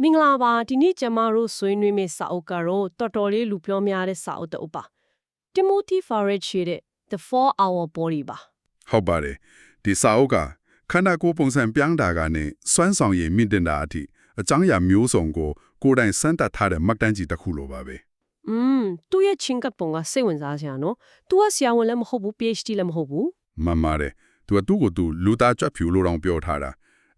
မင်္ဂလာပါဒီနေ့ကျမတို့ဆွေးနွေးမယ့်စာအုပ်ကတော့တော်တော်လေးလူပြောများတဲ့စာအုပ်တစ်အုပ်ပါ Timothy Farage ရဲ့ The 4 Hour Body ပါ ဟုတ်ပါတယ်ဒီစာအုပ်ကခန္ဓာကိုယ်ပုံစံပြောင်းတာကနေစွမ်းဆောင်ရည်မြင့်တင်တာအထိအကြောင်းအရာမျိုးစုံကိုကိုယ်တိုင်စမ်းသပ်ထားတဲ့မှတ်တမ်းကြီးတစ်ခုလိုပါပဲ อืมသူ့ရဲ့ချင်းကပ်ပုံကစိတ်ဝင်စားစရာနော်။ तू ကဆရာဝန်လည်းမဟုတ်ဘူး PhD လည်းမဟုတ်ဘူး မှန်ပါတယ်သူကသူ့ကိုသူလူသားကြွက်ဖြူလို့တောင်ပြောထားတာ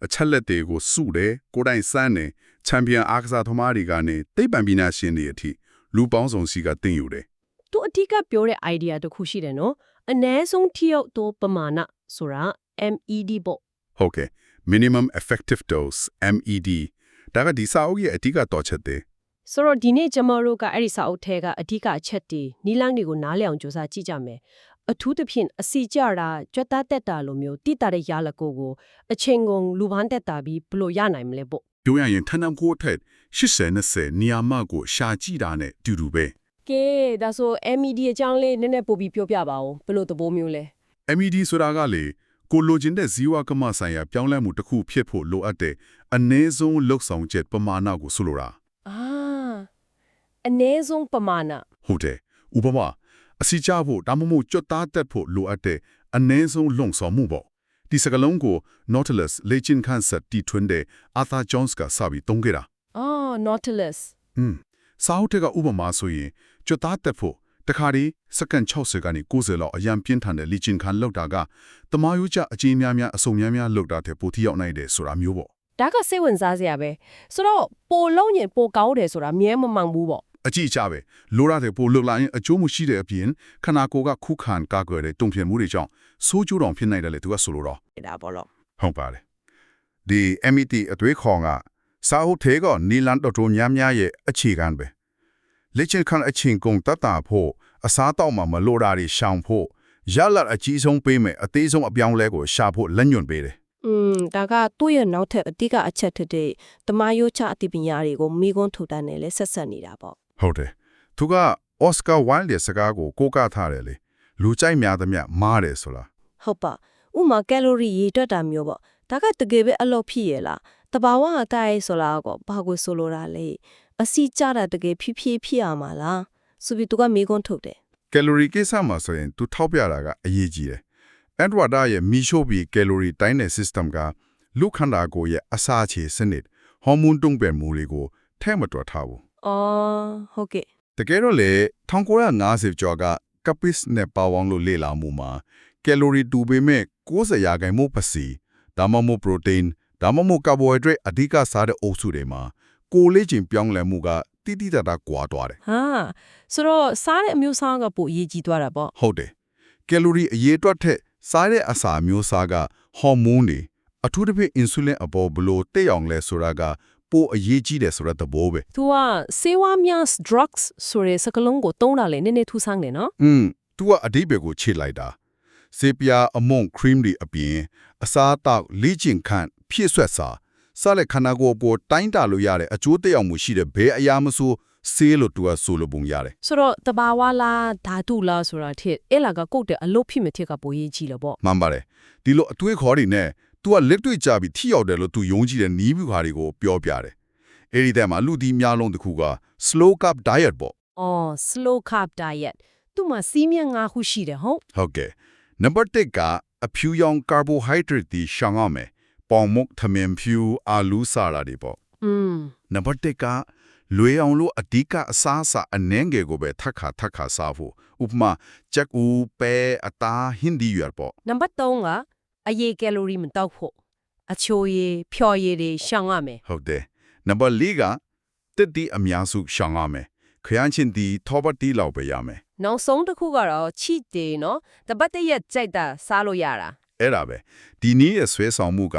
အချက်လက်တွေကိုစုတယ်ကိုယ်တိုင်စမ်းတယ်ချန်ပီယံအားကစားသမားတွေကနေသိပ္ပံပညာရှင်တွေအထိလူပေါင်းစုံစီကတင်ယူတယ်။ तू အဓိကပြောတဲ့ idea တစ်ခုရှိတယ်နော်။အ ਨੇ ဆုံးထိရောက်သောပမာဏဆိုတာ MED ပေါ့ဟုတ်ကဲ့ minimum effective dose MED ဒါကဒီစာအုပ်ရဲ့အဓိကတော့ချက်တဲ့။ဆိုတော့ဒီနေ့ကျမတို့ကအဲ့ဒီစာအုပ်ထဲကအဓိကအချက်တွေနီလန်းတွေကိုနားလည်အောင်ကြိုးစားကြည့်ကြမယ်။ အထူးသဖြင့်အစီကြတာကြွက်သားတက်တာလိုမျိုးတိတာတဲ့ရလကိုကိုအချိန်ကုန်လူပန်းတက်တာပြီးဘယ်လိုရနိုင်မလဲပေါ့ပြောရရင်ထဏ္ဍကိုအထက်80 20နေရာမကိုရှာကြည့်တာနဲ့တူတူပဲ။ကဲဒါဆို MED အကြောင်းလေးနည်းနည်းပို့ပြီးပြောပြပါဦးဘယ်လိုသဘောမျိုးလဲ MED ဆိုတာကလေကိုလိုချင်တဲ့ဇီဝကမဆိုင်ရာပြောင်းလဲမှုတစ်ခုဖြစ်ဖို့လိုအပ်တဲ့အနည်းဆုံးလှုပ်ဆောင်ချက်ပမာဏကိုဆိုလိုတာ။အာအ ਨੇ ဆုံးပမာဏဟုတ်တယ်ဥပမာ အစီချဖို့ဒါမှမဟုတ်ကြွတ်သားတက်ဖို့လိုအပ်တဲ့အနည်းဆုံးလုံဆောင်မှုပေါ့ဒီစကလုံးကို Nautilus လေ့ကျင့်ခန်းဆက်တီထွန်းတဲ့ Arthur Jones ကစပြီးသုံးခဲ့တာအော် Nautilus อืมစာအုပ်ထက်ကဥပမာဆိုရင်ကြွတ်သားတက်ဖို့တခါဒီစက္ကန့်60ကနေ90လောက်အရန်ပြင်းထန်တဲ့လေ့ကျင့်ခန်းလောက်တာကတမားရိုးကျအကြီးများများအစုံများများလောက်တာတဲ့ပိုတိရောက်နိုင်တယ်ဆိုတာမျိုးပေါ့ဒါကစိတ်ဝင်စားစရာပဲဆိုတော့ပိုလုံးရင်ပိုကောင်းတယ်ဆိုတာမြဲမမှန်ဘူးပေါ့ အကြည့်အချပဲလိုရတဲ့ပိုလုတ်လာရင်အကျိုးမရှိတဲ့အပြင်ခန္ဓာကိုယ်ကခုခံကာကွယ်တဲ့တုံ့ပြန်မှုတွေကြောင့်ဆိုးကျိုးတောင်ဖြစ်နိုင်တယ်လေသူကဆိုလိုတော့ဒါပေါ့လို့ဟုတ်ပါတယ်ဒီ MET အသွေးခေါ်ကစာအုပ်ထဲကနီလန်တော်တော်များများရဲ့အခြေခံပဲလက်ချင်ခံအချင်းကုန်တတ်တာဖို့အစားတောက်မှမလိုတာတွေရှောင်ဖို့ရလတ်အကြီးဆုံးပေးမယ်အသေးဆုံးအပြောင်းလဲကိုရှာဖို့လက်ညွန်ပေးတယ်อืมဒါကသူ့ရဲ့နောက်ထပ်အတိကအချက်ထက်တဲ့တမယိုချအသိပညာတွေကိုမိကွန်းထုတ်တန်းနဲ့လဲဆက်ဆက်နေတာပေါ့ ဟုတ်တယ်သူကအော်စကာဝိုင်းရဲ့စကားကိုကိုးကားထားတယ်လေလူကြိုက်များသမျှမားတယ်ဆိုတာဟုတ်ပါဥမာကယ်လိုရီရေတွက်တာမျိုးပေါ့ဒါကတကယ်ပဲအလုပ်ဖြစ်ရလားတဘာဝအတိုင်းဆိုလားကောဘာကိုဆိုလိုတာလဲအစီကြတာတကယ်ဖြည်းဖြည်းဖြစ်ရမှာလားဆိုပြီးသူကမိကွန်းထုတ်တယ်ကယ်လိုရီကိစ္စမှာဆိုရင်သူထောက်ပြတာကအရေးကြီးတယ်။အန်ဒဝါဒါရဲ့မီရှို့ပြီးကယ်လိုရီတိုင်းတဲ့ system ကလူခန္ဓာကိုယ်ရဲ့အစာချေစနစ်ဟော်မုန်းတုံ့ပြန်မှုတွေကိုထဲမတွက်ထားဘူး အော်ဟုတ်ကဲ့။တကယ်တော့လေ1950ကျော်ကကပစ်နဲ့ပါဝေါင်းလို့လေ့လာမှုမှာကယ်လိုရီတူပေမဲ့90ရာခိုင်နှုန်းပစီဒါမှမဟုတ်ပရိုတိန်းဒါမှမဟုတ်ကာဘိုဟိုက်ဒရိတ်အဓိကစားတဲ့အုပ်စုတွေမှာကိုယ်လေးချင်းပြောင်းလဲမှုကတိတိတတ်တာကွာသွားတယ်ဟာဆိုတော့စားတဲ့အမျိုးအစားကပိုအရေးကြီးသွားတာပေါ့ဟုတ်တယ်ကယ်လိုရီအရေးအတွက်ထက်စားတဲ့အစာအမျိုးအစားကဟော်မုန်းတွေအထူးသဖြင့်အင်ဆူလင်အပေါ်ဘလို့တိတ်အောင်လဲဆိုတာက ပိုအရေးကြီးတယ်ဆိုတဲ့သဘောပဲ သူကဆေးဝါးများ drugs ဆိုတဲ့စကားလုံးကိုသုံးတာလေနည်းနည်းထူးဆန်းတယ်နော် อืม तू ကအဓိပ္ပာယ်ကိုခြေလိုက်တာစေပြာအမုံခရီးမ်တွေအပြင်အစားအသောက်လေ့ကျင့်ခန်းဖြည့်ဆွက်စာစားလက်ခန္ဓာကိုယ်ပေါ်တိုင်းတာလို့ရတဲ့အကျိုးသက်ရောက်မှုရှိတဲ့ဘယ်အရာမဆိုဆေးလို့ तू ကဆိုလိုပုံရတယ် ဆိုတော့တဘာဝလားဓာတုလားဆိုတာထက်အဲ့လာကကုတ်တဲ့အလုပ်ဖြစ်မဖြစ်ကပိုရေးကြီးလို့ပေါ့ မှန်ပါတယ်ဒီလိုအတွေးခေါ်တွေနဲ့ तू ကလက်တွေ့ကြပြီးထိရောက်တယ်လို့ तू ယုံကြည်တဲ့နီးဗျူဟာတွေကိုပြောပြတယ်အဲ့ဒီတည်းမှာလူဒီများလုံးတစ်ခုက slow carb diet ပေါ့ အော် slow carb diet သူ့မှာစီးမြငါးခုရှိတယ်ဟုတ် ဟုတ်ကဲ့နံပါတ်1ကအဖြူရောင် carbohydrate တွေရှောင်ရမယ်ပေါင်မုတ်သမင်ဖြူအာလူးစားတာတွေပေါ့ อืม နံပါတ်2ကလွေအောင်လို့အဓိကအစားအစာအနှဲငယ်ကိုပဲထပ်ခါထပ်ခါစားဖို့ဥပမာချက်ဦးပဲအသားဟင်းဒီရွက်ပေါ့ နံပါတ်3က အရေးကယ်လိုရီမတောက်ဖို့အချိုရည်ဖြော်ရည်တွေရှောင်ရမယ်ဟုတ်တယ်နံပါတ်၄ကတက်တီအများစုရှောင်ရမယ်ခရမ်းချင်းဒီသောပတ်တီလောက်ပဲရမယ်နောက်ဆုံးတစ်ခုကတော့ချီတေနော်တပတ်တရက်ကြိုက်တာစားလို့ရတာအဲ့ဒါပဲဒီနည်းရဲ့ဆွဲဆောင်မှုက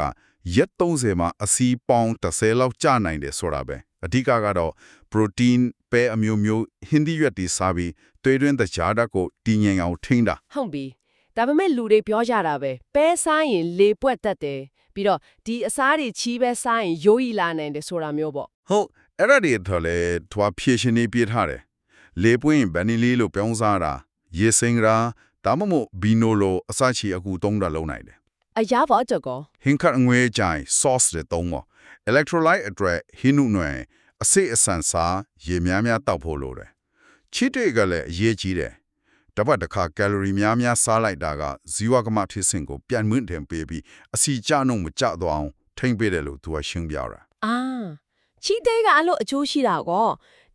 ရက်30မှာအစီပေါင်း30လောက်ကျနိုင်တယ်ဆိုတာပဲအဓိကကတော့ protein ပဲအမျိုးမျိုးဟင်းသီးရွက်တွေစားပြီးသွေးတွင်းသကြားဓာတ်ကိုတည်ငြိမ်အောင်ထိန်းတာဟုတ်ပြီ ဒါပေမဲ့လူတွေပြောကြတာပဲပဲစားရင်လေပွက်တတ်တယ်ပြီးတော့ဒီအစားတွေချီးပဲစားရင်ရိုးရီလာနိုင်တယ်ဆိုတာမျိုးပေါ့ဟုတ်အဲ့ဒါတွေတော့လေထွာဖြည့်ရှင်နေပြထားတယ်လေပွင့်ဗန်နီလီလို့ပြောင်းစားတာရေစင်ရာဒါမှမဟုတ်ဘီနိုလိုအစချီအကူသုံးတာလုံးနိုင်တယ်အရာပါကြောကောဟင်ခတ်ငွေကြိုင် sauce တွေသုံးပေါ့ electrolyte အတွက်ဟင်းနုနွယ်အစိအစန်စားရေများများတောက်ဖို့လိုတယ်ချစ်တွေကလည်းအရေးကြီးတယ် တပတ်တစ်ခါကယ်လိုရီများများစားလိုက်တာကဇီဝကမဖြစ်စဉ်ကိုပြန်မြင့်တင်ပေးပြီးအစီကျနှုံမကျသွားအောင်ထိမ့်ပေးတယ်လို့သူကရှင်းပြတာအာချီတဲကအလို့အကျိုးရှိတာကော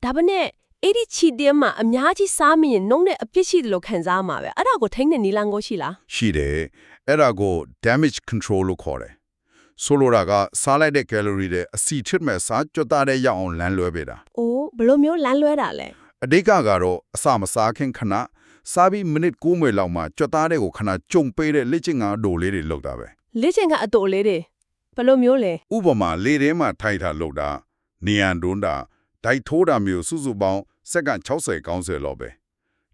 ဒါပေမဲ့အဲ့ဒီချီတဲမှာအများကြီးစားမိရင်နှုံးတဲ့အပြစ်ရှိတယ်လို့ခံစားမှာပဲအဲ့ဒါကိုထိန်းတဲ့နီလန်ကိုရှိလားရှိတယ်အဲ့ဒါကို damage control လို့ခေါ်တယ်ဆိုလိုတာကစားလိုက်တဲ့ calorie တွေအစီထစ်မဲ့စားကြွတ်သားတဲ့ရအောင်လမ်းလွဲပေးတာအိုးဘယ်လိုမျိုးလမ်းလွဲတာလဲအဓိကကတော့အစမစားခင်ခဏ စားပြီးမိနစ်9မိနစ်လောက်မှကြွတ်သားတဲ့ကိုခဏကြုံပေးတဲ့လက်ချင်ငါဒိုလေးတွေလောက်တာပဲလေ့ကျင့်ခန်းအတူလေးတွေဘယ်လိုမျိုးလဲဥပမာလေထဲမှာထိုက်တာလောက်တာနေရန်တွန်းတာဒိုက်ထိုးတာမျိုးစုစုပေါင်းစက္ကန့်60ကောင်းစေလောက်ပဲ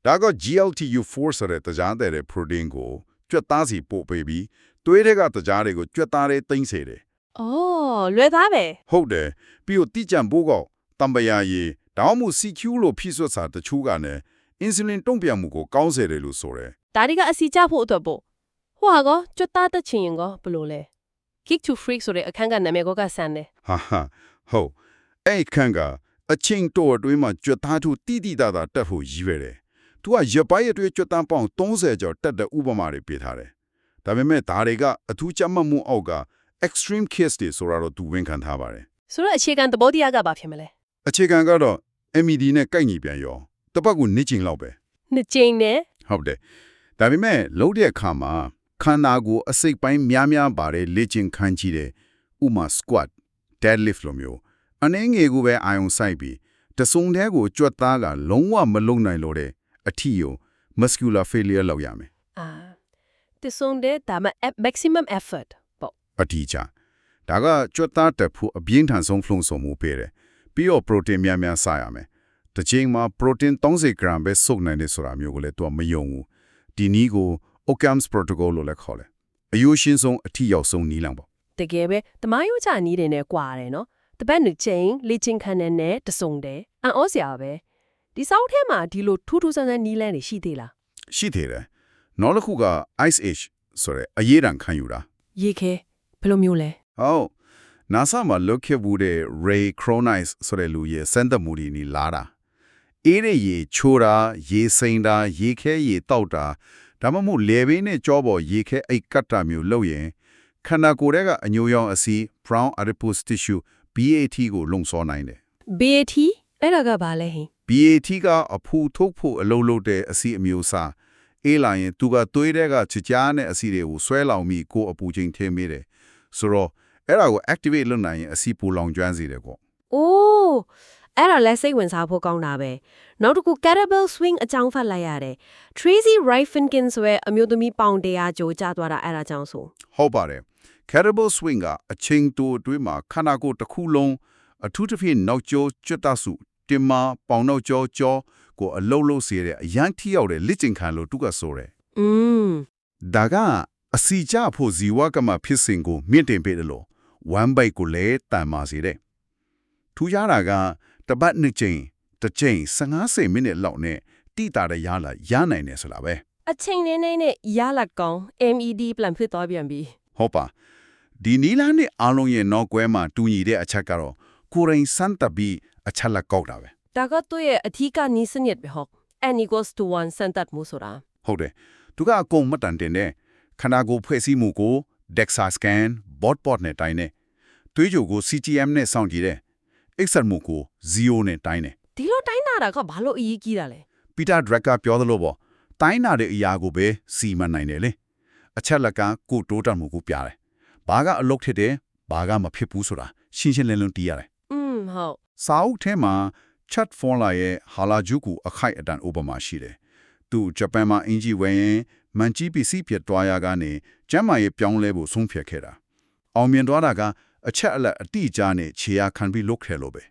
ဒါက GLTU4 ဆိုတဲ့တရားတဲ့ protein ကိုကြွတ်သားစီပို့ပေးပြီးသွေးတွေကတရားတွေကိုကြွတ်သားတွေသိမ့်စေတယ်အော်လွယ်သားပဲဟုတ်တယ်ပြီးတော့တိကျန်ပိုးကောတံပရာရည်တောင်းမှု CQ လို့ဖြစ်ဆွတ်စာတချို့ကလည်း insulin တုံ့ပြန်မှုကိုကောင်းစေတယ်လို့ဆိုတယ်ဒါတွေကအစီကြဖို့အတွက်ပို့ဟိုဟာကောကြွတ်သားတချင်ရင်ကောဘယ်လိုလဲ kick to freak ဆိုတဲ့အခန်းကနာမည်ကောကဆန်တယ်ဟာဟာဟုတ်အဲ့ခန့်ကအချင်းတော်အတွင်းမှာကြွတ်သားထုတိတိတသာတက်ဖို့ရည်ရွယ်တယ်။ तू ကရပိုက်အတွင်းကြွတ်သားပေါင်း30ကျော်တက်တဲ့ဥပမာတွေပေးထားတယ်။ဒါပေမဲ့ဒါတွေကအထူးကြမ်းမှတ်မှုအောက်က extreme case တွေဆိုတာတော့ तू ဝန်ခံထားပါတယ်ဆိုတော့အခြေခံသဘောတရားကဘာဖြစ်မလဲ။အခြေခံကတော့ MED နဲ့ကိုက်ညီပြန်ရော တစ်ပတ်ကိုနှစ်ကျင်လောက်ပဲနှစ်ကြိမ်နဲ့ဟုတ်တယ်။ဒါပေမဲ့လုံးတဲ့အခါမှာခန္ဓာကိုယ်အစိတ်ပိုင်းများများပါတယ်လေ့ကျင့်ခန်းကြည့်တယ်။ဥပမာ squat, deadlift လိုမျိုးအနေငယ်ကိုပဲအာယုံစိုက်ပြီးတဆုံတဲ့ကိုကြွတ်သားကလုံးဝမလုံနိုင်လို့တဲ့အထီကို muscular failure လောက်ရမယ်အာတဆုံတဲ့ဒါမှ maximum effort ပေါ့။အတီးချ။ဒါကကြွတ်သားတက်ဖို့အပြင်းထန်ဆုံးဖလုံဆုံမှုပေးတယ်။ပြီးတော့ protein များများစားရမယ်။ တစ်ချိန်မှာ protein 30 gram ပဲစုပ်နိုင်တယ်ဆိုတာမျိုးကိုလည်းသူကမယုံဘူး။ဒီနည်းကို Occam's protocol လို့လည်းခေါ်တယ်။အယိုးရှင်းဆုံးအထီရောက်ဆုံးနည်းလမ်းပေါ့တကယ်ပဲတမိုင်းရိုးချနီးတယ်နဲ့ကွာတယ်နော်တပတ်နှစ်ကြိမ်လေ့ကျင့်ခန်းနဲ့နဲ့တဆုံတယ်အန်ဩစရာပဲဒီစောက်ထဲမှာဒီလိုထူးထူးဆန်းဆန်းနီးလန်းတွေရှိသေးလားရှိသေးတယ်။နောက်တစ်ခုက Ice Age ဆိုတဲ့အရေးတံခံယူတာရေခဲဘယ်လိုမျိုးလဲ။ဟုတ် NASA မှာလုတ်ခဲ့ဘူးတဲ့ Ray Cronise ဆိုတဲ့လူရဲ့စမ်းသပ်မှုတွေနီလာတာ။ အေးတဲ့ရေချိုးတာရေစိမ်တာရေခဲရေတောက်တာဒါမှမဟုတ်လေဘင်းနဲ့ကြောပေါ်ရေခဲအိတ်ကတ်တာမျိုးလုပ်ရင်ခန္ဓာကိုယ်ထဲကအညိုရောင်အစီ brown adipose tissue BAT ကိုလုံဆောနိုင်တယ် BAT အဲ့ဒါကဘာလဲဟင် BAT ကအဖူထုတ်ဖို့အလုံးလုံးတဲ့အစီအမျိုးအစားအေးလာရင်သူကသွေးတဲ့ကချကြားနဲ့အစီတွေကိုဆွဲလောင်ပြီးကိုယ်အပူချိန်ထင်းမိတယ်ဆိုတော့အဲ့ဒါကို activate လုပ်နိုင်ရင်အစီပူလောင်ကျွမ်းစေတယ်ကောအိုး အဲ့ဒါလက်စိတ်ဝင်စားဖို့ကောင်းတာပဲနောက်တစ်ခု kettlebell swing အကြောင်းဖတ်လိုက်ရတယ် Tracy Wright Finkin ဆိုတဲ့အမျိုးသမီးပေါင်တရားကြိုးကြသွားတာအဲ့ဒါကြောင့်ဆိုဟုတ်ပါတယ် caribou swing ကအချိန်တိုအတွင်းမှာခန္ဓာကိုယ်တစ်ခုလုံးအထူးသဖြင့်နောက်ကျောကျွတ်တဆုတင်မာပေါင်နောက်ကျောကျောကိုအလုံးလုံးစေတဲ့အရန်ထိရောက်တဲ့လက်ကျင်ခံလို့သူကဆိုတယ်อืมဒါကအစီကြဖို့ဇီဝကမဖြစ်စဉ်ကိုမြင့်တင်ပေးတယ်လို့ one bite ကိုလည်းတန်မာစေတယ်ထူးခြားတာက တပတ်နှစ်ချိန်တစ်ချိန်15မိနစ်လောက်နဲ့တိတာတဲ့ရလာရနိုင်တယ်ဆိုတာပဲအချိန်နဲ့နဲ့နဲ့ရလာကောင်း MED ပြန်ဖြစ်သွားပြန်ပြီဟုတ်ပါဒီနီလာနဲ့အားလုံးရဲ့နောက်ကွဲမှာတူညီတဲ့အချက်ကတော့ကိုယ်ရင်စမ်းတပ်ပြီးအချက်လက်ကောက်တာပဲဒါကသူ့ရဲ့အထီးကနီးစနစ်ပဲဟုတ် n equals to 1စံတတ်မှုဆိုတာဟုတ်တယ်သူကအကုန်မတန်တင်တဲ့ခန္ဓာကိုယ်ဖွဲ့စည်းမှုကို DEXA scan bot bot နဲ့တိုင်းတယ်သွေးကြိုကို CTM နဲ့စောင့်ကြည့်တယ် exert မှုကို0နဲ့တိုင်းတယ်ဒီလိုတိုင်းတာတာကဘာလို့အရေးကြီးတာလဲပီတာဒရက်ကာပြောသလိုပေါ့တိုင်းနာတဲ့အရာကိုပဲစီမံနိုင်တယ်လေအချက်လက်ကကိုတိုးတက်မှုကိုပြတယ်ဘာကအလုတ်ထစ်တယ်ဘာကမဖြစ်ဘူးဆိုတာရှင်းရှင်းလင်းလင်းသိရတယ်อืมဟုတ်စာအုပ်ထဲမှာ chat formula ရဲ့ဟာလာဂျူကူအခိုက်အတန့်ဥပမာရှိတယ်။သူဂျပန်မှာအင်ဂျီဝယ်ရင်မန်ကြီးပစ္စည်းပြတ်သွားရကနေကျမ်းမာရေးပြောင်းလဲဖို့ဆုံးဖြတ်ခဲ့တာ။အောင်မြင်သွားတာက အချက်အလက်အတိအကျနဲ့ခြေရာခံပြီးလုပ်ခဲ့လို့ပဲ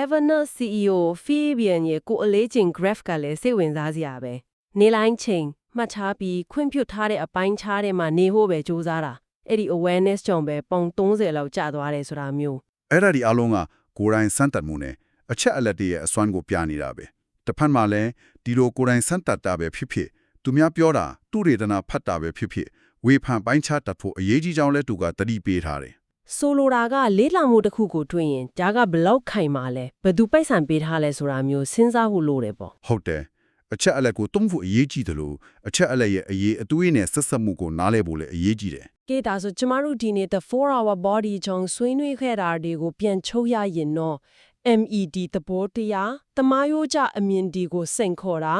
Evernote CEO Fabian ရဲ့ကိုအလေးချိန် graph ကလည်းစိတ်ဝင်စားစရာပဲနေလိုက်ချိန်မှတ်ထားပြီးခွင့်ပြုထားတဲ့အပိုင်းခြားထဲမှာနေဖို့ပဲစူးစမ်းတာအဲ့ဒီ awareness ကြောင့်ပဲပုံ30လောက်ကျသွားတယ်ဆိုတာမျိုး။အဲ့ဒါဒီအလုံးကကိုယ်တိုင်စမ်းသပ်မှုနဲ့အချက်အလက်တွေရဲ့အစွမ်းကိုပြနေတာပဲ။တစ်ဖက်မှာလည်းဒီလိုကိုယ်တိုင်စမ်းသပ်တာပဲဖြစ်ဖြစ်သူများပြောတာသူရေတနာဖတ်တာပဲဖြစ်ဖြစ်ဝေဖန်ပိုင်းခြားတတ်ဖို့အရေးကြီးကြောင်းလဲသူကတတိပေးထားတယ် ဆိုလိုတာကလေးလာမှုတစ်ခုကိုတွေ့ရင်ဒါကဘလောက်ခိုင်မာလဲဘယ်သူပိုက်ဆံပေးထားလဲဆိုတာမျိုးစဉ်းစားဖို့လိုတယ်ပေါ့ဟုတ်တယ်အချက်အလက်ကိုတုံးဖို့အရေးကြီးတယ်လို့အချက်အလက်ရဲ့အရေးအသွေးနဲ့ဆက်ဆက်မှုကိုနားလည်ဖို့လည်းအရေးကြီးတယ်ကဲဒါဆိုကျမတို့ဒီနေ့ the 4 hour body ကြောင့်ဆွေးနွေးခဲ့တာတွေကိုပြန်ချုပ်ရရင်တော့ MED သဘောတရားတမားရိုးကြအမြင်ဒီကိုစိန်ခေါ်တာ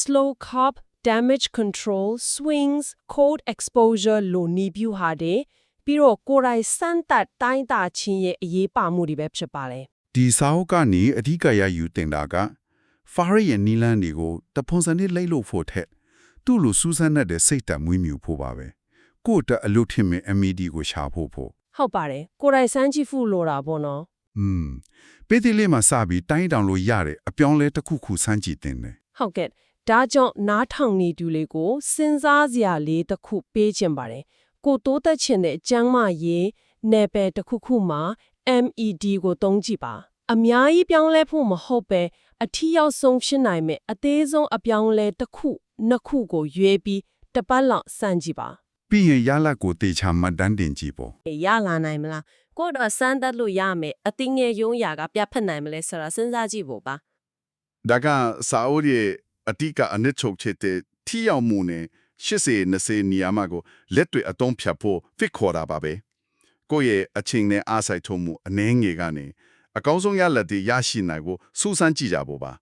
slow carb damage control swings cold exposure လို့နီးပြူဟာတဲ့ ပြီးတော့ကိုယ်တိုင်စမ်းသပ်တိုင်းတာခြင်းရဲ့အရေးပါမှုတွေပဲဖြစ်ပါလေဒီစာအုပ်ကနေအဓိကရယူတင်တာကဖာရီရဲ့နီလန်းတွေကိုတပုံစံနဲ့လိုက်လို့ဖို့ထက်သူ့လိုစူးစမ်းတဲ့စိတ်တမွေးမြူဖို့ပါပဲကိုယ့်တက်အလုပ်ထင်မဲ့ MED ကိုရှာဖို့ဖို့ဟုတ်ပါတယ်ကိုယ်တိုင်စမ်းကြည့်ဖို့လိုတာပေါ့နော်อืมပေးတိလေးမှာစပြီးတိုင်းတောင်လို့ရတဲ့အပြောင်းလဲတစ်ခုခုစမ်းကြည့်တင်တယ်ဟုတ်ကဲ့ဒါကြောင့်နားထောင်နေသူလေးကိုစဉ်းစားစရာလေးတစ်ခုပေးခြင်းပါတယ် ကိုတိုးသက်ချင်တဲ့အကျမ်းမရေးနယ်ပယ်တစ်ခုခုမှာ MED ကိုသုံးကြည့်ပါအများကြီးပြောင်းလဲဖို့မဟုတ်ပဲအထီးရောက်ဆုံးဖြစ်နိုင်မဲ့အသေးဆုံးအပြောင်းလဲတစ်ခုနှစ်ခုကိုရွေးပြီးတစ်ပတ်လောက်စမ်းကြည့်ပါပြီးရင်ရလဒ်ကိုတေချာမှတ်တမ်းတင်ကြည့်ပေါ့ရလာနိုင်မလားကိုတော့စမ်းသပ်လို့ရမယ်အသိငယ်ရုံးရာကပြတ်ဖက်နိုင်မလဲဆိုတာစဉ်းစားကြည့်ဖို့ပါဒါကစာအုပ်ရဲ့အတိကအနစ်ချုပ်ချက်တဲ့ထိရောက်မှုနဲ့ 80 20နေရာမှာကိုလက်တွေအတုံးဖြတ်ဖို့ fit ခေါ်တာပါပဲကိုယ့်ရဲ့အချိန်နဲ့အားဆိုင်ထုံမှုအနှဲငယ်ကနေအကောင်းဆုံးရလဒ်တွေရရှိနိုင်ကိုစူးစမ်းကြည့်ကြဖို့ပါ